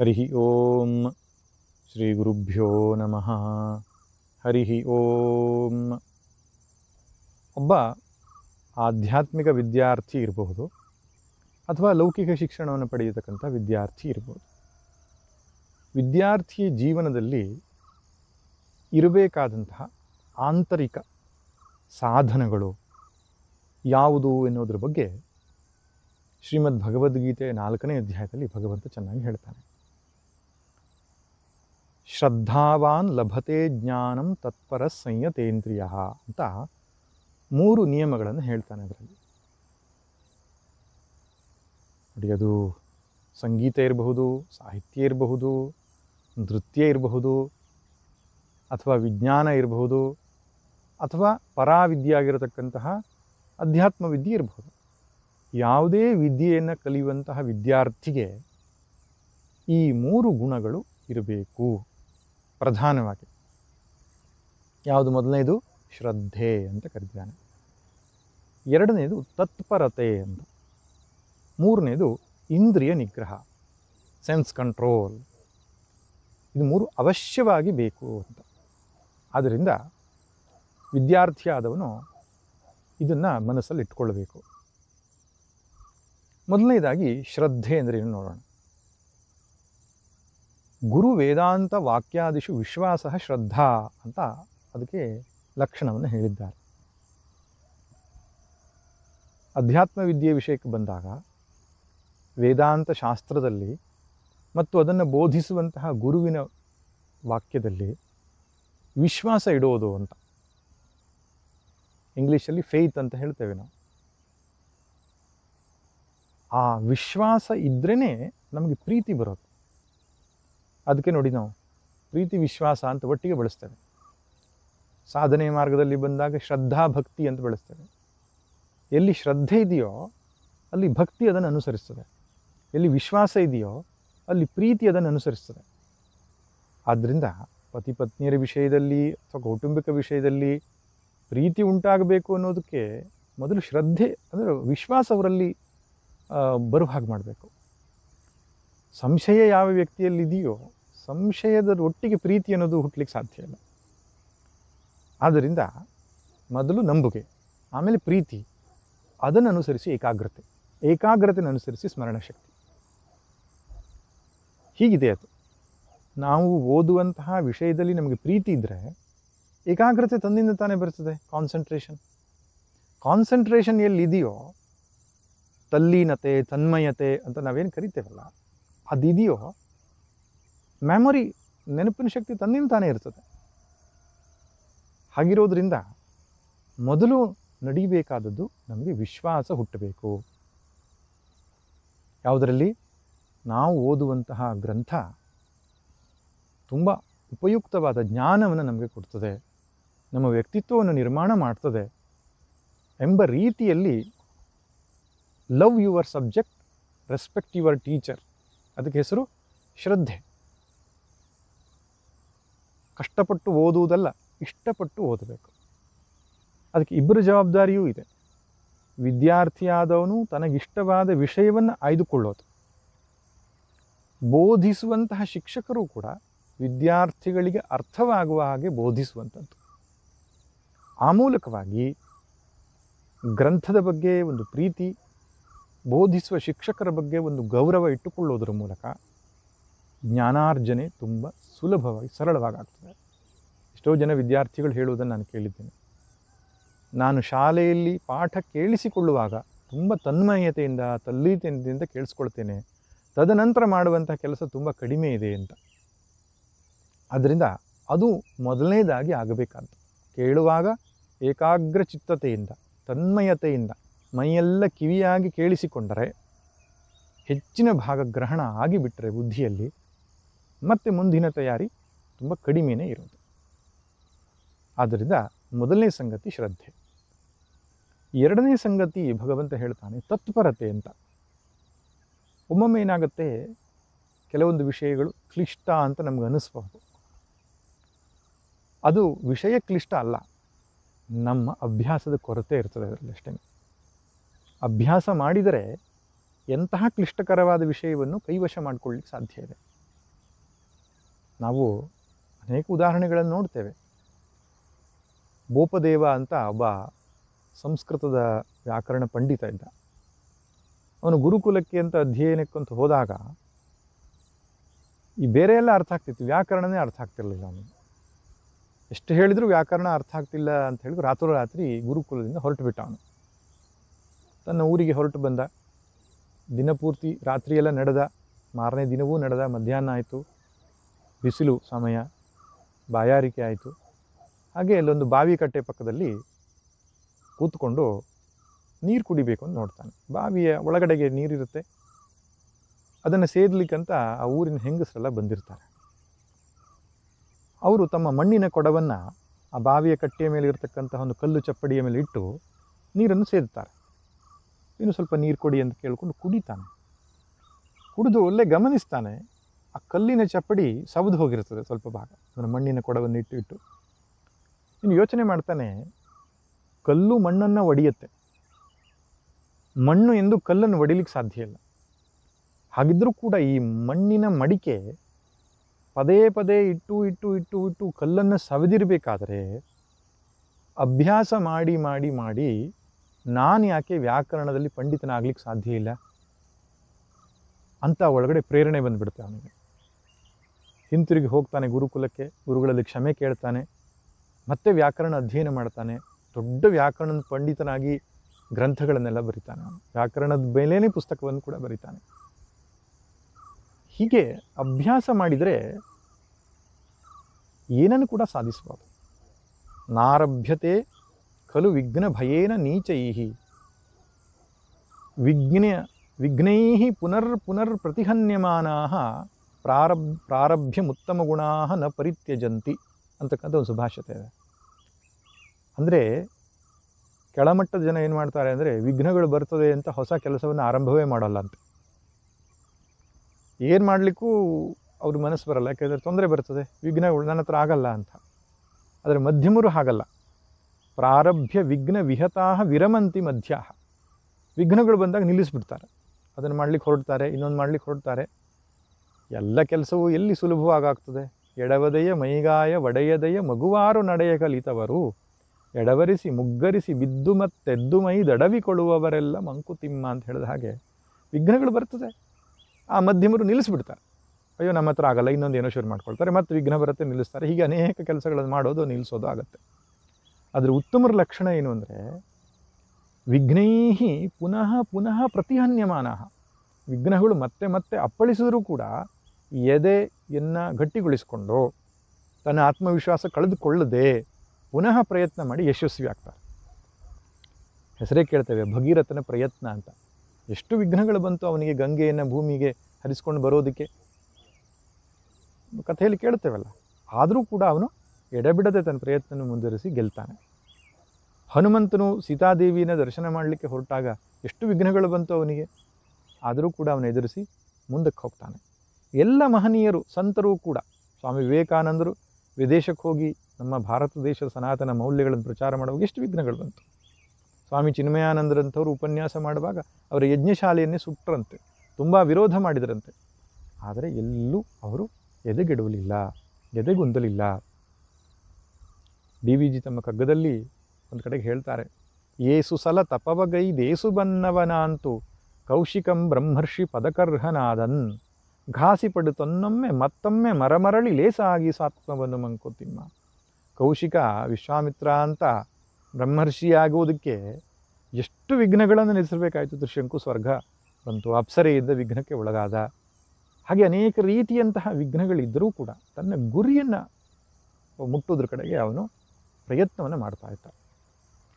ಹರಿ ಓಂ ಶ್ರೀ ಗುರುಭ್ಯೋ ನಮಃ. ಹರಿ ಓಂ. ಒಬ್ಬ ಆಧ್ಯಾತ್ಮಿಕ ವಿದ್ಯಾರ್ಥಿ ಇರಬಹುದು ಅಥವಾ ಲೌಕಿಕ ಶಿಕ್ಷಣವನ್ನು ಪಡೆಯತಕ್ಕಂಥ ವಿದ್ಯಾರ್ಥಿ ಇರ್ಬೋದು. ವಿದ್ಯಾರ್ಥಿ ಜೀವನದಲ್ಲಿ ಇರಬೇಕಾದಂತಹ ಆಂತರಿಕ ಸಾಧನಗಳು ಯಾವುದು ಎನ್ನುವುದ್ರ ಬಗ್ಗೆ ಶ್ರೀಮದ್ ಭಗವದ್ಗೀತೆ ನಾಲ್ಕನೇ ಅಧ್ಯಾಯದಲ್ಲಿ ಭಗವಂತ ಚೆನ್ನಾಗಿ ಹೇಳ್ತಾನೆ. ಶ್ರದ್ಧಾವಾನ್ ಲಭತೆ ಜ್ಞಾನಂ ತತ್ಪರ ಸಂಯತೇಂದ್ರಿಯ ಅಂತ ಮೂರು ನಿಯಮಗಳನ್ನು ಹೇಳ್ತಾನೆ ಅದರಲ್ಲಿ. ನೋಡಿ ಅದು ಸಂಗೀತ ಇರಬಹುದು, ಸಾಹಿತ್ಯ ಇರಬಹುದು, ನೃತ್ಯ ಇರಬಹುದು, ಅಥವಾ ವಿಜ್ಞಾನ ಇರಬಹುದು, ಅಥವಾ ಪರಾವಿದ್ಯೆ ಆಗಿರತಕ್ಕಂತಹ ಅಧ್ಯಾತ್ಮ ವಿದ್ಯೆ ಇರಬಹುದು. ಯಾವುದೇ ವಿದ್ಯೆಯನ್ನು ಕಲಿಯುವಂತಹ ವಿದ್ಯಾರ್ಥಿಗೆ ಈ ಮೂರು ಗುಣಗಳು ಇರಬೇಕು. ಪ್ರಧಾನವಾಗಿ. ಯಾವುದು ಮೊದಲನೇದು? ಶ್ರದ್ಧೆ ಅಂತ ಕರೀತಾನೆ ಎರಡನೇದು ತತ್ಪರತೆ ಅಂತ. ಮೂರನೇದು ಇಂದ್ರಿಯ ನಿಗ್ರಹ ಸೆನ್ಸ್ ಕಂಟ್ರೋಲ್ ಇದು ಮೂರು ಅವಶ್ಯವಾಗಿ ಬೇಕು ಅಂತ. ಆದ್ದರಿಂದ ವಿದ್ಯಾರ್ಥಿಯಾದವನು ಇದನ್ನು ಮನಸ್ಸಲ್ಲಿ ಇಟ್ಕೊಳ್ಬೇಕು. ಮೊದಲನೇದಾಗಿ ಶ್ರದ್ಧೆ ಅಂದರೆ ಏನು ನೋಡೋಣ. ಗುರು ವೇದಾಂತ ವಾಕ್ಯಾದಿಷು ವಿಶ್ವಾಸ ಶ್ರದ್ಧಾ ಅಂತ ಅದಕ್ಕೆ ಲಕ್ಷಣವನ್ನು ಹೇಳಿದ್ದಾರೆ. ಅಧ್ಯಾತ್ಮ ವಿದ್ಯೆ ವಿಷಯಕ್ಕೆ ಬಂದಾಗ ವೇದಾಂತ ಶಾಸ್ತ್ರದಲ್ಲಿ ಮತ್ತು ಅದನ್ನು ಬೋಧಿಸುವಂತಹ ಗುರುವಿನ ವಾಕ್ಯದಲ್ಲಿ ವಿಶ್ವಾಸ ಇಡೋದು ಅಂತ. ಇಂಗ್ಲೀಷಲ್ಲಿ ಫೇತ್ ಅಂತ ಹೇಳ್ತೇವೆ ನಾವು. ಆ ವಿಶ್ವಾಸ ಇದ್ರೇ ನಮಗೆ ಪ್ರೀತಿ ಬರೋದು ಅದಕ್ಕೆ ನೋಡಿ ನಾವು ಪ್ರೀತಿ, ವಿಶ್ವಾಸ ಅಂತ ಒಟ್ಟಿಗೆ ಬಳಸ್ತೇವೆ. ಸಾಧನೆ ಮಾರ್ಗದಲ್ಲಿ ಬಂದಾಗ ಶ್ರದ್ಧಾ, ಭಕ್ತಿ ಅಂತ ಬಳಸ್ತೇವೆ. ಎಲ್ಲಿ ಶ್ರದ್ಧೆ ಇದೆಯೋ ಅಲ್ಲಿ ಭಕ್ತಿ ಅದನ್ನು ಅನುಸರಿಸ್ತದೆ. ಎಲ್ಲಿ ವಿಶ್ವಾಸ ಇದೆಯೋ ಅಲ್ಲಿ ಪ್ರೀತಿ ಅದನ್ನು ಅನುಸರಿಸ್ತದೆ. ಆದ್ದರಿಂದ ಪತಿ ಪತ್ನಿಯರ ವಿಷಯದಲ್ಲಿ ಅಥವಾ ಕೌಟುಂಬಿಕ ವಿಷಯದಲ್ಲಿ ಪ್ರೀತಿ ಉಂಟಾಗಬೇಕು ಅನ್ನೋದಕ್ಕೆ ಮೊದಲು ಶ್ರದ್ಧೆ ಅಂದರೆ ವಿಶ್ವಾಸ ಅವರಲ್ಲಿ ಬರುವ ಹಾಗೆ ಮಾಡಬೇಕು. ಸಂಶಯ ಯಾವ ವ್ಯಕ್ತಿಯಲ್ಲಿದೆಯೋ ಸಂಶಯದ ಒಟ್ಟಿಗೆ ಪ್ರೀತಿ ಅನ್ನೋದು ಹುಟ್ಟಲಿಕ್ಕೆ ಸಾಧ್ಯ ಇಲ್ಲ. ಆದ್ದರಿಂದ ಮೊದಲು ನಂಬುಗೆ, ಆಮೇಲೆ ಪ್ರೀತಿ ಅದನ್ನು ಅನುಸರಿಸಿ ಏಕಾಗ್ರತೆ ಏಕಾಗ್ರತೆಯನ್ನು ಅನುಸರಿಸಿ ಸ್ಮರಣ ಶಕ್ತಿ ಹೀಗಿದೆ ಅದು. ನಾವು ಓದುವಂತಹ ವಿಷಯದಲ್ಲಿ ನಮಗೆ ಪ್ರೀತಿ ಇದ್ದರೆ ಏಕಾಗ್ರತೆ ತಂದಿಂದ ತಾನೇ ಬರ್ತದೆ ಕಾನ್ಸಂಟ್ರೇಷನ್. ಕಾನ್ಸಂಟ್ರೇಷನ್ ಎಲ್ಲಿದೆಯೋ, ತಲ್ಲೀನತೆ, ತನ್ಮಯತೆ ಅಂತ ನಾವೇನು ಕರಿತೇವಲ್ಲ, ಅದಿದೆಯೋ ಮೆಮೊರಿ ನೆನಪಿನ ಶಕ್ತಿ ತನ್ನಿಂದ ತಾನೇ ಇರ್ತದೆ. ಹಾಗಿರೋದ್ರಿಂದ ಮೊದಲು ನಡಿಬೇಕಾದದ್ದು ನಮಗೆ ವಿಶ್ವಾಸ ಹುಟ್ಟಬೇಕು. ಯಾವುದರಲ್ಲಿ? ನಾವು ಓದುವಂತಹ ಗ್ರಂಥ ತುಂಬ ಉಪಯುಕ್ತವಾದ ಜ್ಞಾನವನ್ನು ನಮಗೆ ಕೊಡ್ತದೆ. ನಮ್ಮ ವ್ಯಕ್ತಿತ್ವವನ್ನು ನಿರ್ಮಾಣ ಮಾಡ್ತದೆ ಎಂಬ ರೀತಿಯಲ್ಲಿ love your subject respect your teacher ಅದಕ್ಕೆ ಹೆಸರು ಶ್ರದ್ಧೆ. ಕಷ್ಟಪಟ್ಟು ಓದುವುದಲ್ಲ, ಇಷ್ಟಪಟ್ಟು ಓದಬೇಕು. ಅದಕ್ಕೆ ಇಬ್ಬರ ಜವಾಬ್ದಾರಿಯೂ ಇದೆ. ವಿದ್ಯಾರ್ಥಿಯಾದವನು ತನಗಿಷ್ಟವಾದ ವಿಷಯವನ್ನು ಆಯ್ದುಕೊಳ್ಳೋದು. ಬೋಧಿಸುವಂತಹ ಶಿಕ್ಷಕರು ಕೂಡ ವಿದ್ಯಾರ್ಥಿಗಳಿಗೆ ಅರ್ಥವಾಗುವ ಹಾಗೆ ಬೋಧಿಸುವಂಥದ್ದು. ಆ ಮೂಲಕವಾಗಿ ಗ್ರಂಥದ ಬಗ್ಗೆ ಒಂದು ಪ್ರೀತಿ, ಬೋಧಿಸುವ ಶಿಕ್ಷಕರ ಬಗ್ಗೆ ಒಂದು ಗೌರವ ಇಟ್ಟುಕೊಳ್ಳೋದರ ಮೂಲಕ ಜ್ಞಾನಾರ್ಜನೆ ತುಂಬ ಸುಲಭವಾಗಿ ಸರಳವಾಗಿ ಆಗ್ತದೆ ಎಷ್ಟೋ ಜನ ವಿದ್ಯಾರ್ಥಿಗಳು ಹೇಳುವುದನ್ನು ನಾನು ಕೇಳಿದ್ದೇನೆ. ನಾನು ಶಾಲೆಯಲ್ಲಿ ಪಾಠ ಕೇಳಿಸಿಕೊಳ್ಳುವಾಗ ತುಂಬ ತನ್ಮಯತೆಯಿಂದ, ತಲ್ಲೀತೆಯಿಂದ ಕೇಳಿಸ್ಕೊಳ್ತೇನೆ. ತದನಂತರ ಮಾಡುವಂಥ ಕೆಲಸ ತುಂಬ ಕಡಿಮೆ ಇದೆ ಅಂತ. ಆದ್ದರಿಂದ ಅದು ಮೊದಲನೇದಾಗಿ ಆಗಬೇಕಾದ್ದು. ಕೇಳುವಾಗ ಏಕಾಗ್ರ ಚಿತ್ತತೆಯಿಂದ ತನ್ಮಯತೆಯಿಂದ ಮೈಯೆಲ್ಲ ಕಿವಿಯಾಗಿ ಕೇಳಿಸಿಕೊಂಡರೆ ಹೆಚ್ಚಿನ ಭಾಗ ಗ್ರಹಣ ಆಗಿಬಿಟ್ರೆ ಬುದ್ಧಿಯಲ್ಲಿ ಮತ್ತು ಮುಂದಿನ ತಯಾರಿ ತುಂಬ ಕಡಿಮೆಯೇ ಇರೋದು ಆದ್ದರಿಂದ ಮೊದಲನೇ ಸಂಗತಿ ಶ್ರದ್ಧೆ. ಎರಡನೇ ಸಂಗತಿ ಭಗವಂತ ಹೇಳ್ತಾನೆ ತತ್ಪರತೆ ಅಂತ. ಒಮ್ಮೊಮ್ಮೆ ಏನಾಗುತ್ತೆ? ಕೆಲವೊಂದು ವಿಷಯಗಳು ಕ್ಲಿಷ್ಟ ಅಂತ ನಮ್ಗೆ ಅನ್ನಿಸ್ಬಹುದು ಅದು ವಿಷಯ ಕ್ಲಿಷ್ಟ ಅಲ್ಲ. ನಮ್ಮ ಅಭ್ಯಾಸದ ಕೊರತೆ ಇರ್ತದೆ ಅದರಲ್ಲಿ ಅಷ್ಟೇ. ಅಭ್ಯಾಸ ಮಾಡಿದರೆ ಎಂತಹ ಕ್ಲಿಷ್ಟಕರವಾದ ವಿಷಯವನ್ನು ಕೈವಶ ಮಾಡಿಕೊಳ್ಳಿಕ್ಕೆ ಸಾಧ್ಯ ಇದೆ. ನಾವು ಅನೇಕ ಉದಾಹರಣೆಗಳನ್ನು ನೋಡ್ತೇವೆ. ಭೂಪದೇವ ಅಂತ ಒಬ್ಬ ಸಂಸ್ಕೃತದ ವ್ಯಾಕರಣ ಪಂಡಿತ ಇದ್ದ. ಅವನು ಗುರುಕುಲಕ್ಕೆ ಅಂತ ಅಧ್ಯಯನಕ್ಕಂತ ಹೋದಾಗ ಈ ಬೇರೆ ಎಲ್ಲ ಅರ್ಥ ಆಗ್ತಿತ್ತು. ವ್ಯಾಕರಣನೇ ಅರ್ಥ ಆಗ್ತಿರಲಿಲ್ಲ ಅವನು ಎಷ್ಟು ಹೇಳಿದರೂ ವ್ಯಾಕರಣ ಅರ್ಥ ಆಗ್ತಿಲ್ಲ ಅಂತ ಹೇಳಿದ್ರು ರಾತ್ರೋರಾತ್ರಿ ಗುರುಕುಲದಿಂದ ಹೊರಟು ಬಿಟ್ಟ ಅವನು. ತನ್ನ ಊರಿಗೆ ಹೊರಟು ಬಂದ. ದಿನಪೂರ್ತಿ ರಾತ್ರಿಯೆಲ್ಲ ನಡೆದ. ಮಾರನೇ ದಿನವೂ ನಡೆದ. ಮಧ್ಯಾಹ್ನ ಆಯಿತು. ಬಿಸಿಲು ಸಮಯ, ಬಾಯಾರಿಕೆ ಆಯಿತು. ಹಾಗೆ ಅಲ್ಲೊಂದು ಬಾವಿ ಕಟ್ಟೆ ಪಕ್ಕದಲ್ಲಿ ಕೂತ್ಕೊಂಡು ನೀರು ಕುಡಿಬೇಕು ಅಂತ ನೋಡ್ತಾನೆ. ಬಾವಿಯ ಒಳಗಡೆಗೆ ನೀರಿರುತ್ತೆ ಅದನ್ನು ಸೇದಲಿಕ್ಕಂತ ಆ ಊರಿನ ಹೆಂಗಸರೆಲ್ಲ ಬಂದಿರ್ತಾರೆ. ಅವರು ತಮ್ಮ ಮಣ್ಣಿನ ಕೊಡವನ್ನು ಆ ಬಾವಿಯ ಕಟ್ಟೆಯ ಮೇಲೆ ಇರತಕ್ಕಂತಹ ಒಂದು ಕಲ್ಲು ಚಪ್ಪಡಿಯ ಮೇಲೆ ಇಟ್ಟು ನೀರನ್ನು ಸೇದುತ್ತಾರೆ ಇನ್ನು ಸ್ವಲ್ಪ ನೀರು ಕೊಡಿ ಅಂತ ಕೇಳಿಕೊಂಡು ಕುಡಿತಾನೆ. ಕುಡಿದು ಒಳ್ಳೆ ಗಮನಿಸ್ತಾನೆ. ಆ ಕಲ್ಲಿನ ಚಪ್ಪಡಿ ಸವದು ಹೋಗಿರ್ತದೆ ಸ್ವಲ್ಪ ಭಾಗ. ಅದನ್ನು ಮಣ್ಣಿನ ಕೊಡವನ್ನು ಇಟ್ಟು ಇಟ್ಟು. ಇನ್ನು ಯೋಚನೆ ಮಾಡ್ತಾನೆ, ಕಲ್ಲು ಮಣ್ಣನ್ನು ಒಡೆಯುತ್ತೆ. ಮಣ್ಣು ಎಂದು ಕಲ್ಲನ್ನು ಒಡಿಲಿಕ್ಕೆ ಸಾಧ್ಯ ಇಲ್ಲ. ಹಾಗಿದ್ದರೂ ಕೂಡ ಈ ಮಣ್ಣಿನ ಮಡಿಕೆ ಪದೇ ಪದೇ ಇಟ್ಟು ಇಟ್ಟು ಇಟ್ಟು ಇಟ್ಟು ಕಲ್ಲನ್ನು ಸವೆದಿರಬೇಕಾದ್ರೆ ಅಭ್ಯಾಸ ಮಾಡಿ ಮಾಡಿ ಮಾಡಿ ನಾನು ಯಾಕೆ ವ್ಯಾಕರಣದಲ್ಲಿ ಪಂಡಿತನಾಗ್ಲಿಕ್ಕೆ ಸಾಧ್ಯ ಇಲ್ಲ? ಅಂತ ಒಳಗಡೆ ಪ್ರೇರಣೆ ಬಂದುಬಿಡುತ್ತೆ ಅವನಿಗೆ. ಹಿಂತಿರುಗಿ ಹೋಗ್ತಾನೆ ಗುರುಕುಲಕ್ಕೆ, ಗುರುಗಳಲ್ಲಿ ಕ್ಷಮೆ ಕೇಳ್ತಾನೆ, ಮತ್ತೆ ವ್ಯಾಕರಣ ಅಧ್ಯಯನ ಮಾಡ್ತಾನೆ, ದೊಡ್ಡ ವ್ಯಾಕರಣದ ಪಂಡಿತನಾಗಿ ಗ್ರಂಥಗಳನ್ನೆಲ್ಲ ಬರಿತಾನೆ ವ್ಯಾಕರಣದ ಮೇಲೇ ಪುಸ್ತಕವನ್ನು ಕೂಡ ಬರಿತಾನೆ. ಹೀಗೆ ಅಭ್ಯಾಸ ಮಾಡಿದರೆ ಏನನ್ನು ಕೂಡ ಸಾಧಿಸಬಹುದು ನಾರಭ್ಯತೆ ಖಲು ವಿಘ್ನ ಭಯೇನ ನೀಚೈಹಿ. ವಿಘ್ನ ವಿಘ್ನೈ ಪುನರ್ ಪುನರ್ ಪ್ರತಿಹನ್ಯಮಾನಾ ಪ್ರಾರಬ್ ಪ್ರಾರಭ್ಯಮುತ್ತಮ ಗುಣಾ ನ ಪರಿತ್ಯಜಂತಿ ಅಂತಕ್ಕಂಥ ಒಂದು ಸುಭಾಷತೆ ಇದೆ. ಅಂದರೆ ಕೆಳಮಟ್ಟದ ಜನ ಏನು ಮಾಡ್ತಾರೆ ಅಂದರೆ ವಿಘ್ನಗಳು ಬರ್ತದೆ ಅಂತ ಹೊಸ ಕೆಲಸವನ್ನು ಆರಂಭವೇ ಮಾಡಲ್ಲ ಅಂತ. ಏನು ಮಾಡಲಿಕ್ಕೂ ಅವ್ರ ಮನಸ್ಸು ಬರಲ್ಲ, ಯಾಕೆಂದರೆ ತೊಂದರೆ ಬರ್ತದೆ, ವಿಘ್ನಗಳು ನನ್ನ ಹತ್ರ ಆಗಲ್ಲ ಅಂತ. ಆದರೆ ಮಧ್ಯಮರು ಹಾಗಲ್ಲ. ಪ್ರಾರಭ್ಯ ವಿಘ್ನ ವಿಹತಾ ವಿರಮಂತಿ ಮಧ್ಯ ವಿಘ್ನಗಳು ಬಂದಾಗ ನಿಲ್ಲಿಸ್ಬಿಡ್ತಾರೆ. ಅದನ್ನು ಮಾಡ್ಲಿಕ್ಕೆ ಹೊರಡ್ತಾರೆ, ಇನ್ನೊಂದು ಮಾಡ್ಲಿಕ್ಕೆ ಹೊರಡ್ತಾರೆ. ಎಲ್ಲ ಕೆಲಸವೂ ಎಲ್ಲಿ ಸುಲಭವಾಗಾಗ್ತದೆ? ಎಡವದೆಯ ಮೈಗಾಯ, ಒಡೆಯದೆಯ ಮಗುವಾರು ನಡೆಯ ಕಲಿತವರು. ಎಡವರಿಸಿ ಮುಗ್ಗರಿಸಿ ಬಿದ್ದು ಮತ್ತೆದ್ದು ಮೈ ದಡವಿಕೊಳ್ಳುವವರೆಲ್ಲ ಮಂಕುತಿಮ್ಮ ಅಂತ ಹೇಳಿದ ಹಾಗೆ ವಿಘ್ನಗಳು ಬರ್ತದೆ. ಆ ಮಧ್ಯಮರು ನಿಲ್ಲಿಸ್ಬಿಡ್ತಾರೆ. ಅಯ್ಯೋ, ನಮ್ಮ ಹತ್ರ ಆಗಲ್ಲ, ಇನ್ನೊಂದು ಏನೋ ಶುರು ಮಾಡ್ಕೊಳ್ತಾರೆ. ಮತ್ತು ವಿಘ್ನ ಬರುತ್ತೆ, ನಿಲ್ಲಿಸ್ತಾರೆ. ಹೀಗೆ ಅನೇಕ ಕೆಲಸಗಳನ್ನು ಮಾಡೋದು, ನಿಲ್ಲಿಸೋದು ಆಗುತ್ತೆ. ಅದರ ಉತ್ತಮರ ಲಕ್ಷಣ ಏನು ಅಂದರೆ, ವಿಘ್ನೈಹಿ ಪುನಃ ಪುನಃ ಪ್ರತಿಹನ್ಯಮಾನ. ವಿಘ್ನಗಳು ಮತ್ತೆ ಮತ್ತೆ ಅಪ್ಪಳಿಸಿದರೂ ಕೂಡ ಎದೆಯನ್ನು ಗಟ್ಟಿಗೊಳಿಸಿಕೊಂಡು ತನ್ನ ಆತ್ಮವಿಶ್ವಾಸ ಕಳೆದುಕೊಳ್ಳದೆ ಪುನಃ ಪ್ರಯತ್ನ ಮಾಡಿ ಯಶಸ್ವಿ ಆಗ್ತಾರೆ. ಹೆಸರೇ ಕೇಳ್ತೇವೆ, ಭಗೀರಥನ ಪ್ರಯತ್ನ ಅಂತ. ಎಷ್ಟು ವಿಘ್ನಗಳು ಬಂತು ಅವನಿಗೆ ಗಂಗೆಯನ್ನು ಭೂಮಿಗೆ ಹರಿಸ್ಕೊಂಡು ಬರೋದಕ್ಕೆ? ಕಥೆಯಲ್ಲಿ ಕೇಳ್ತೇವಲ್ಲ. ಆದರೂ ಕೂಡ ಅವನು ಎಡೆಬಿಡದೆ ತನ್ನ ಪ್ರಯತ್ನ ಮುಂದುವರಿಸಿ ಗೆಲ್ತಾನೆ. ಹನುಮಂತನು ಸೀತಾದೇವಿನ ದರ್ಶನ ಮಾಡಲಿಕ್ಕೆ ಹೊರಟಾಗ ಎಷ್ಟು ವಿಘ್ನಗಳು ಬಂತು ಅವನಿಗೆ? ಆದರೂ ಕೂಡ ಅವನು ಎದುರಿಸಿ ಮುಂದಕ್ಕೆ ಹೋಗ್ತಾನೆ. ಎಲ್ಲ ಮಹನೀಯರು, ಸಂತರು ಕೂಡ. ಸ್ವಾಮಿ ವಿವೇಕಾನಂದರು ವಿದೇಶಕ್ಕೆ ಹೋಗಿ ನಮ್ಮ ಭಾರತ ದೇಶದ ಸನಾತನ ಮೌಲ್ಯಗಳನ್ನು ಪ್ರಚಾರ ಮಾಡುವಾಗ ಎಷ್ಟು ವಿಘ್ನಗಳು ಬಂತು. ಸ್ವಾಮಿ ಚಿನ್ಮಯಾನಂದರಂಥವ್ರು ಉಪನ್ಯಾಸ ಮಾಡುವಾಗ ಅವರ ಯಜ್ಞಶಾಲೆಯನ್ನೇ ಸುಟ್ಟರಂತೆ, ತುಂಬ ವಿರೋಧ ಮಾಡಿದರಂತೆ. ಆದರೆ ಎಲ್ಲೂ ಅವರು ಎದೆಗೆಡುವಲಿಲ್ಲ, ಎದೆಗುಂದಲಿಲ್ಲ. ಡಿ ವಿ ಜಿ ತಮ್ಮ ಕಗ್ಗದಲ್ಲಿ ಒಂದು ಕಡೆಗೆ ಹೇಳ್ತಾರೆ, ಏಸು ಸಲ ತಪವಗೈ ದೇಸು ಬನ್ನವನಾಂತು ಕೌಶಿಕಂ ಬ್ರಹ್ಮರ್ಷಿ ಪದಕರ್ಹನಾದನ್. ಘಾಸಿಪಡು ತನ್ನೊಮ್ಮೆ ಮತ್ತೊಮ್ಮೆ ಮರಮರಳಿ ಲೇಸಾಗಿ ಸಾತ್ಮವನ್ನು ಮಂಕುತಿಮ್ಮ. ಕೌಶಿಕ, ವಿಶ್ವಾಮಿತ್ರ ಅಂತ ಬ್ರಹ್ಮರ್ಷಿಯಾಗುವುದಕ್ಕೆ ಎಷ್ಟು ವಿಘ್ನಗಳನ್ನು ನಿಲ್ಲಿಸಬೇಕಾಯಿತು ತ್ರಿಶಂಕು ಸ್ವರ್ಗ ಬಂತು. ಅಪ್ಸರೆಯಿಂದ ವಿಘ್ನಕ್ಕೆ ಒಳಗಾದ. ಹಾಗೆ ಅನೇಕ ರೀತಿಯಂತಹ ವಿಘ್ನಗಳಿದ್ದರೂ ಕೂಡ ತನ್ನ ಗುರಿಯನ್ನು ಮುಟ್ಟೋದ್ರ ಕಡೆಗೆ ಅವನು ಪ್ರಯತ್ನವನ್ನು ಮಾಡ್ತಾ ಇದ್ದ.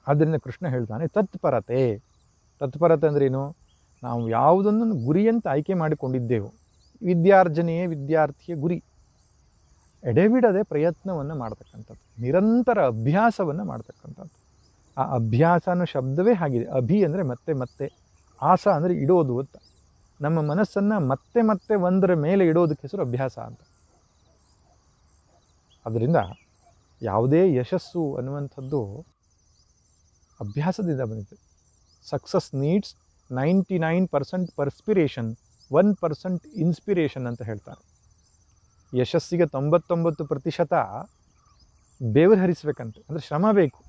ಆದ್ದರಿಂದ ಕೃಷ್ಣ ಹೇಳ್ತಾನೆ, ತತ್ಪರತೆ. ತತ್ಪರತೆ ಅಂದ್ರೇನು? ನಾವು ಯಾವುದನ್ನು ಗುರಿಯಂತ ಆಯ್ಕೆ ಮಾಡಿಕೊಂಡಿದ್ದೆವು ವಿದ್ಯಾರ್ಜನೆಯೇ ವಿದ್ಯಾರ್ಥಿಯ ಗುರಿ. ಎಡೆಬಿಡದೆ ಪ್ರಯತ್ನವನ್ನು ಮಾಡ್ತಕ್ಕಂಥದ್ದು, ನಿರಂತರ ಅಭ್ಯಾಸವನ್ನು ಮಾಡ್ತಕ್ಕಂಥದ್ದು. ಆ ಅಭ್ಯಾಸ ಅನ್ನೋ ಶಬ್ದವೇ ಆಗಿದೆ ಅಭಿ ಅಂದರೆ ಮತ್ತೆ ಮತ್ತೆ, ಆಸ ಅಂದರೆ ಇಡೋದು ಅಂತ. ನಮ್ಮ ಮನಸ್ಸನ್ನು ಮತ್ತೆ ಮತ್ತೆ ಒಂದರ ಮೇಲೆ ಇಡೋದಕ್ಕೆ ಹೆಸರು ಅಭ್ಯಾಸ ಅಂತ. ಅದರಿಂದ ಯಾವುದೇ ಯಶಸ್ಸು ಅನ್ನುವಂಥದ್ದು ಅಭ್ಯಾಸದಿಂದ ಬಂದಿದೆ. Success needs ninety nine percent perspiration one percent inspiration ಅಂತ ಹೇಳ್ತಾರೆ ಯಶಸ್ಸಿಗೆ ತೊಂಬತ್ತೊಂಬತ್ತು ಪ್ರತಿಶತ ಬೆವರು ಹರಿಸ್ಬೇಕಂತೆ. ಅಂದರೆ ಶ್ರಮ ಬೇಕು.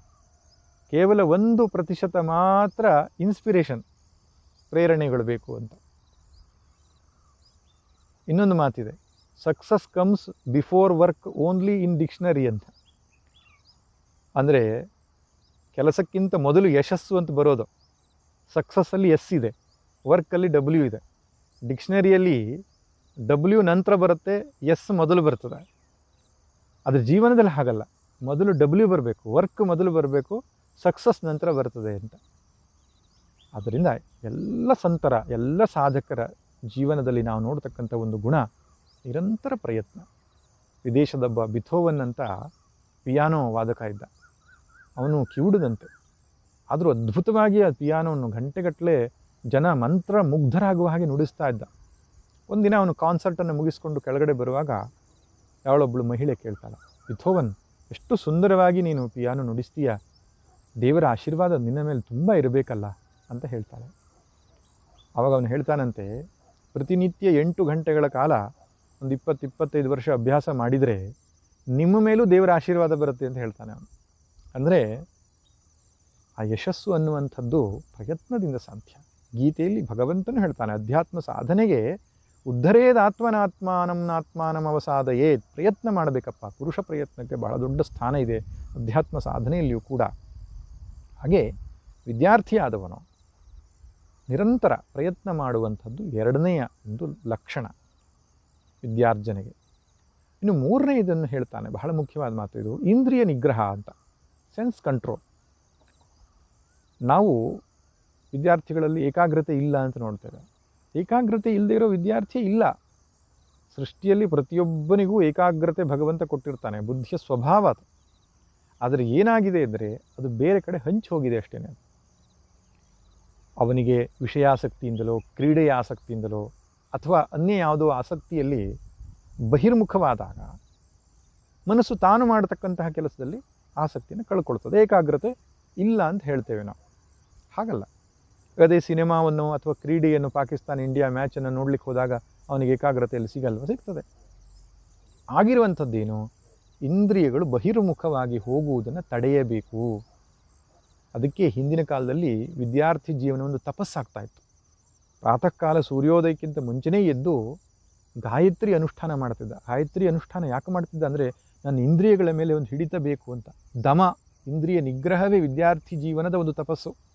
ಕೇವಲ ಒಂದು ಪ್ರತಿಶತ ಮಾತ್ರ ಇನ್ಸ್ಪಿರೇಷನ್, ಪ್ರೇರಣೆಗಳು ಬೇಕು ಅಂತ. ಇನ್ನೊಂದು ಮಾತಿದೆ. Success comes before work only in dictionary ಅಂತ. ಅಂದರೆ ಕೆಲಸಕ್ಕಿಂತ ಮೊದಲು ಯಶಸ್ಸು ಅಂತ ಬರೋದು. ಸಕ್ಸಸ್ಸಲ್ಲಿ ಎಸ್ ಇದೆ. ವರ್ಕಲ್ಲಿ ಡಬ್ಲ್ಯೂ ಇದೆ. ಡಿಕ್ಷನರಿಯಲ್ಲಿ ಡಬ್ಲ್ಯೂ ನಂತರ ಬರುತ್ತೆ ಎಸ್ ಮೊದಲು ಬರ್ತದೆ. ಅದ್ರ ಜೀವನದಲ್ಲಿ ಹಾಗಲ್ಲ. ಮೊದಲು ಡಬ್ಲ್ಯೂ ಬರಬೇಕು ವರ್ಕ್ ಮೊದಲು ಬರಬೇಕು ಸಕ್ಸಸ್ ನಂತರ ಬರ್ತದೆ ಅಂತ. ಆದ್ದರಿಂದ ಎಲ್ಲ ಸಂತರ, ಎಲ್ಲ ಸಾಧಕರ ಜೀವನದಲ್ಲಿ ನಾವು ನೋಡ್ತಕ್ಕಂಥ ಒಂದು ಗುಣ, ನಿರಂತರ ಪ್ರಯತ್ನ. ವಿದೇಶದೊಬ್ಬ ಬಿಥೋವನ್ ಅಂತ ಪಿಯಾನೋ ವಾದಕ ಇದ್ದ. ಅವನು ಕಿವುಡದಂತೆ. ಆದರೂ ಅದ್ಭುತವಾಗಿ ಆ ಪಿಯಾನೋವನ್ನು ಗಂಟೆಗಟ್ಟಲೆ ಜನ ಮಂತ್ರ ಮುಗ್ಧರಾಗುವ ಹಾಗೆ ನುಡಿಸ್ತಾ ಇದ್ದ. ಒಂದಿನ ಅವನು ಕಾನ್ಸರ್ಟನ್ನು ಮುಗಿಸ್ಕೊಂಡು ಕೆಳಗಡೆ ಬರುವಾಗ ಯಾವಳೊಬ್ಬಳು ಮಹಿಳೆ ಕೇಳ್ತಾಳೆ, ವಿಥೋವನ್, ಎಷ್ಟು ಸುಂದರವಾಗಿ ನೀನು ಪಿಯಾನೋ ನುಡಿಸ್ತೀಯ? ದೇವರ ಆಶೀರ್ವಾದ ನಿನ್ನ ಮೇಲೆ ತುಂಬ ಇರಬೇಕಲ್ಲ? ಅಂತ ಹೇಳ್ತಾಳೆ. ಆವಾಗ ಅವನು ಹೇಳ್ತಾನಂತೆ, ಪ್ರತಿನಿತ್ಯ ಎಂಟು ಗಂಟೆಗಳ ಕಾಲ ಒಂದು ಇಪ್ಪತ್ತು, ಇಪ್ಪತ್ತೈದು ವರ್ಷ ಅಭ್ಯಾಸ ಮಾಡಿದರೆ ನಿಮ್ಮ ಮೇಲೂ ದೇವರ ಆಶೀರ್ವಾದ ಬರುತ್ತೆ ಅಂತ ಹೇಳ್ತಾನೆ ಅವನು. ಅಂದರೆ ಆ ಯಶಸ್ಸು ಅನ್ನುವಂಥದ್ದು ಪ್ರಯತ್ನದಿಂದ ಸಾಧ್ಯ. ಗೀತೆಯಲ್ಲಿ ಭಗವಂತನು ಹೇಳ್ತಾನೆ, ಅಧ್ಯಾತ್ಮ ಸಾಧನೆಗೆ ಉದ್ಧರೇದಾತ್ಮನಾತ್ಮಾನಂ ನಾತ್ಮಾನಂ ಅವಸಾದಯೇ ಪ್ರಯತ್ನ ಮಾಡಬೇಕಪ್ಪ. ಪುರುಷ ಪ್ರಯತ್ನಕ್ಕೆ ಬಹಳ ದೊಡ್ಡ ಸ್ಥಾನ ಇದೆ, ಅಧ್ಯಾತ್ಮ ಸಾಧನೆಯಲ್ಲಿಯೂ ಕೂಡ. ಹಾಗೆ ವಿದ್ಯಾರ್ಥಿಯಾದವನು ನಿರಂತರ ಪ್ರಯತ್ನ ಮಾಡುವಂಥದ್ದು ಎರಡನೆಯ ಒಂದು ಲಕ್ಷಣ ವಿದ್ಯಾರ್ಜನೆಗೆ. ಇನ್ನು ಮೂರನೇ ಇದನ್ನು ಹೇಳ್ತಾನೆ, ಬಹಳ ಮುಖ್ಯವಾದ ಮಾತು ಇದು, ಇಂದ್ರಿಯ ನಿಗ್ರಹ ಅಂತ, ಸೆನ್ಸ್ ಕಂಟ್ರೋಲ್. ನಾವು ವಿದ್ಯಾರ್ಥಿಗಳಲ್ಲಿ ಏಕಾಗ್ರತೆ ಇಲ್ಲ ಅಂತ ನೋಡ್ತೇವೆ. ಏಕಾಗ್ರತೆ ಇಲ್ಲದೆ ಇರೋ ವಿದ್ಯಾರ್ಥಿ ಇಲ್ಲ. ಸೃಷ್ಟಿಯಲ್ಲಿ ಪ್ರತಿಯೊಬ್ಬನಿಗೂ ಏಕಾಗ್ರತೆ ಭಗವಂತ ಕೊಟ್ಟಿರ್ತಾನೆ, ಬುದ್ಧಿಯ ಸ್ವಭಾವ ಅದು. ಆದರೆ ಏನಾಗಿದೆ ಅಂದರೆ ಅದು ಬೇರೆ ಕಡೆ ಹಂಚಿ ಹೋಗಿದೆ ಅಷ್ಟೇ ಅವನಿಗೆ ವಿಷಯಾಸಕ್ತಿಯಿಂದಲೋ, ಕ್ರೀಡೆಯ ಆಸಕ್ತಿಯಿಂದಲೋ ಅಥವಾ ಅನ್ಯ ಯಾವುದೋ ಆಸಕ್ತಿಯಲ್ಲಿ ಬಹಿರ್ಮುಖವಾದಾಗ ಮನಸ್ಸು ತಾನು ಮಾಡತಕ್ಕಂತಹ ಕೆಲಸದಲ್ಲಿ ಆಸಕ್ತಿಯನ್ನು ಕಳ್ಕೊಳ್ತದೆ, ಏಕಾಗ್ರತೆ ಇಲ್ಲ ಅಂತ ಹೇಳ್ತೇವೆ ನಾವು. ಹಾಗಲ್ಲ. ಅದೇ ಸಿನಿಮಾವನ್ನು ಅಥವಾ ಕ್ರೀಡೆಯನ್ನು ಪಾಕಿಸ್ತಾನ ಇಂಡಿಯಾ ಮ್ಯಾಚನ್ನು ನೋಡ್ಲಿಕ್ಕೆ ಹೋದಾಗ ಅವನಿಗೆ ಏಕಾಗ್ರತೆಯಲ್ಲಿ ಸಿಗಲ್ವ? ಸಿಗ್ತದೆ. ಆಗಿರುವಂಥದ್ದೇನು? ಇಂದ್ರಿಯಗಳು ಬಹಿರ್ಮುಖವಾಗಿ ಹೋಗುವುದನ್ನು ತಡೆಯಬೇಕು. ಅದಕ್ಕೆ ಹಿಂದಿನ ಕಾಲದಲ್ಲಿ ವಿದ್ಯಾರ್ಥಿ ಜೀವನ ಒಂದು ತಪಸ್ಸಾಗ್ತಾ ಇತ್ತು. ಪ್ರಾತಃ ಕಾಲ ಸೂರ್ಯೋದಯಕ್ಕಿಂತ ಮುಂಚೆನೇ ಎದ್ದು ಗಾಯತ್ರಿ ಅನುಷ್ಠಾನ ಮಾಡ್ತಿದ್ದ. ಗಾಯತ್ರಿ ಅನುಷ್ಠಾನ ಯಾಕೆ ಮಾಡ್ತಿದ್ದ ಅಂದರೆ ನನ್ನ ಇಂದ್ರಿಯಗಳ ಮೇಲೆ ಒಂದು ಹಿಡಿತ ಬೇಕು ಅಂತ. ದಮ, ಇಂದ್ರಿಯ ನಿಗ್ರಹವೇ ವಿದ್ಯಾರ್ಥಿ ಜೀವನದ ಒಂದು ತಪಸ್ಸು.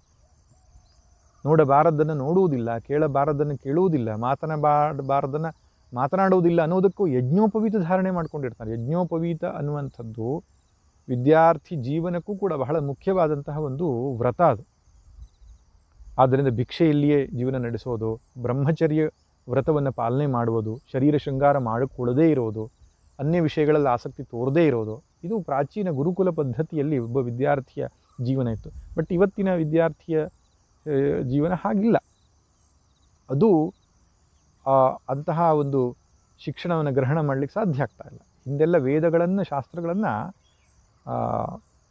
ನೋಡಬಾರದನ್ನು ನೋಡುವುದಿಲ್ಲ ಕೇಳಬಾರದನ್ನು ಕೇಳುವುದಿಲ್ಲ ಮಾತನಾಡಬಾರದನ್ನು ಮಾತನಾಡುವುದಿಲ್ಲ ಅನ್ನೋದಕ್ಕೂ ಯಜ್ಞೋಪವೀತ ಧಾರಣೆ ಮಾಡ್ಕೊಂಡಿರ್ತಾರೆ. ಯಜ್ಞೋಪವೀತ ಅನ್ನುವಂಥದ್ದು ವಿದ್ಯಾರ್ಥಿ ಜೀವನಕ್ಕೂ ಕೂಡ ಬಹಳ ಮುಖ್ಯವಾದಂತಹ ಒಂದು ವ್ರತ ಅದು. ಆದ್ದರಿಂದ ಭಿಕ್ಷೆಯಲ್ಲಿಯೇ ಜೀವನ ನಡೆಸೋದು, ಬ್ರಹ್ಮಚರ್ಯ ವ್ರತವನ್ನು ಪಾಲನೆ ಮಾಡುವುದು, ಶರೀರ ಶೃಂಗಾರ ಮಾಡಿಕೊಳ್ಳದೇ ಇರೋದು, ಅನ್ಯ ವಿಷಯಗಳಲ್ಲಿ ಆಸಕ್ತಿ ತೋರದೇ ಇರೋದು, ಇದು ಪ್ರಾಚೀನ ಗುರುಕುಲ ಪದ್ಧತಿಯಲ್ಲಿ ಒಬ್ಬ ವಿದ್ಯಾರ್ಥಿಯ ಜೀವನ ಇತ್ತು. ಬಟ್ ಇವತ್ತಿನ ವಿದ್ಯಾರ್ಥಿಯ ಜೀವನ ಹಾಗಿಲ್ಲ. ಅದು ಅಂತಹ ಒಂದು ಶಿಕ್ಷಣವನ್ನು ಗ್ರಹಣ ಮಾಡಲಿಕ್ಕೆ ಸಾಧ್ಯ ಆಗ್ತಾ ಇಲ್ಲ. ಹಿಂದೆಲ್ಲ ವೇದಗಳನ್ನು, ಶಾಸ್ತ್ರಗಳನ್ನು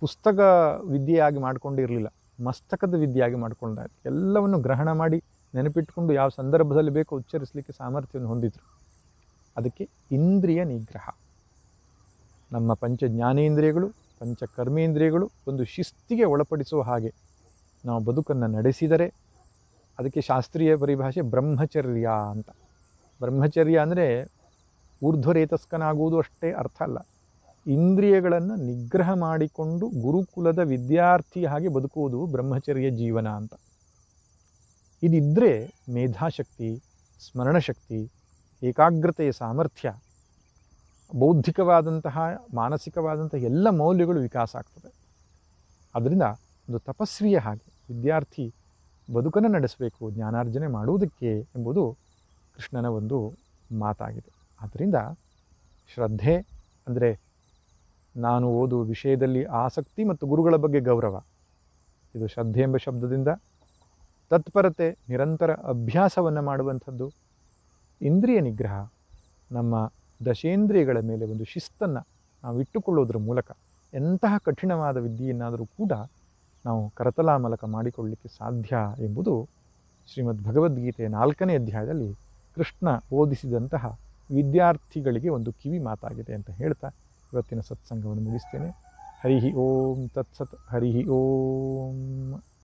ಪುಸ್ತಕ ವಿದ್ಯೆಯಾಗಿ ಮಾಡಿಕೊಂಡಿರಲಿಲ್ಲ. ಮಸ್ತಕದ ವಿದ್ಯೆಯಾಗಿ ಮಾಡಿಕೊಂಡ ಎಲ್ಲವನ್ನು ಗ್ರಹಣ ಮಾಡಿ ನೆನಪಿಟ್ಟುಕೊಂಡು ಯಾವ ಸಂದರ್ಭದಲ್ಲಿ ಬೇಕೋ ಉಚ್ಚರಿಸಲಿಕ್ಕೆ ಸಾಮರ್ಥ್ಯವನ್ನು ಹೊಂದಿದ್ರು. ಅದಕ್ಕೆ ಇಂದ್ರಿಯ ನಿಗ್ರಹ. ನಮ್ಮ ಪಂಚ ಜ್ಞಾನೇಂದ್ರಿಯಗಳು ಪಂಚ ಕರ್ಮೇಂದ್ರಿಯಗಳು ಒಂದು ಶಿಸ್ತಿಗೆ ಒಳಪಡಿಸುವ ಹಾಗೆ ನಾವು ಬದುಕನ್ನು ನಡೆಸಿದರೆ ಅದಕ್ಕೆ ಶಾಸ್ತ್ರೀಯ ಪರಿಭಾಷೆ ಬ್ರಹ್ಮಚರ್ಯ ಅಂತ. ಬ್ರಹ್ಮಚರ್ಯ ಅಂದರೆ ಊರ್ಧ್ವರೇತಸ್ಕನಾಗುವುದು ಅಷ್ಟೇ ಅರ್ಥ ಅಲ್ಲ. ಇಂದ್ರಿಯಗಳನ್ನು ನಿಗ್ರಹ ಮಾಡಿಕೊಂಡು ಗುರುಕುಲದ ವಿದ್ಯಾರ್ಥಿ ಹಾಗೆ ಬದುಕುವುದು ಬ್ರಹ್ಮಚರ್ಯ ಜೀವನ ಅಂತ. ಇದಿದ್ದರೆ ಮೇಧಾಶಕ್ತಿ, ಸ್ಮರಣಶಕ್ತಿ, ಏಕಾಗ್ರತೆಯ ಸಾಮರ್ಥ್ಯ, ಬೌದ್ಧಿಕವಾದಂತಹ, ಮಾನಸಿಕವಾದಂತಹ ಎಲ್ಲ ಮೌಲ್ಯಗಳು ವಿಕಾಸ ಆಗ್ತದೆ. ಅದರಿಂದ ಒಂದು ತಪಸ್ವಿಯ ಹಾಗೆ. ವಿದ್ಯಾರ್ಥಿ ಬದುಕನ್ನು ನಡೆಸಬೇಕು, ಜ್ಞಾನಾರ್ಜನೆ ಮಾಡುವುದಕ್ಕೆ ಎಂಬುದು ಕೃಷ್ಣನ ಒಂದು ಮಾತಾಗಿದೆ. ಆದ್ದರಿಂದ ಶ್ರದ್ಧೆ ಅಂದರೆ ನಾನು ಓದುವ ವಿಷಯದಲ್ಲಿ ಆಸಕ್ತಿ ಮತ್ತು ಗುರುಗಳ ಬಗ್ಗೆ ಗೌರವ. ಇದು ಶ್ರದ್ಧೆ ಎಂಬ ಶಬ್ದದಿಂದ ತತ್ಪರತೆ, ನಿರಂತರ ಅಭ್ಯಾಸವನ್ನು ಮಾಡುವಂಥದ್ದು. ಇಂದ್ರಿಯ ನಿಗ್ರಹ, ನಮ್ಮ ದಶೇಂದ್ರಿಯಗಳ ಮೇಲೆ ಒಂದು ಶಿಸ್ತನ್ನು ನಾವು ಇಟ್ಟುಕೊಳ್ಳೋದ್ರ ಮೂಲಕ ಎಂತಹ ಕಠಿಣವಾದ ವಿದ್ಯೆಯನ್ನಾದರೂ ಕೂಡ ನಾವು ಕರತಲಾಮಲಕ ಮಾಡಿಕೊಳ್ಳಲಿಕ್ಕೆ ಸಾಧ್ಯ ಎಂಬುದು ಶ್ರೀಮದ್ ಭಗವದ್ಗೀತೆಯ ನಾಲ್ಕನೇ ಅಧ್ಯಾಯದಲ್ಲಿ ಕೃಷ್ಣ ಓದಿಸಿದಂತಹ ವಿದ್ಯಾರ್ಥಿಗಳಿಗೆ ಒಂದು ಕಿವಿ ಮಾತಾಗಿದೆ ಅಂತ ಹೇಳ್ತಾ ಇವತ್ತಿನ ಸತ್ಸಂಗವನ್ನು ಮುಗಿಸ್ತೇನೆ. ಹರಿ ಓಂ ತತ್ಸತ್ ಹರಿ ಓಂ.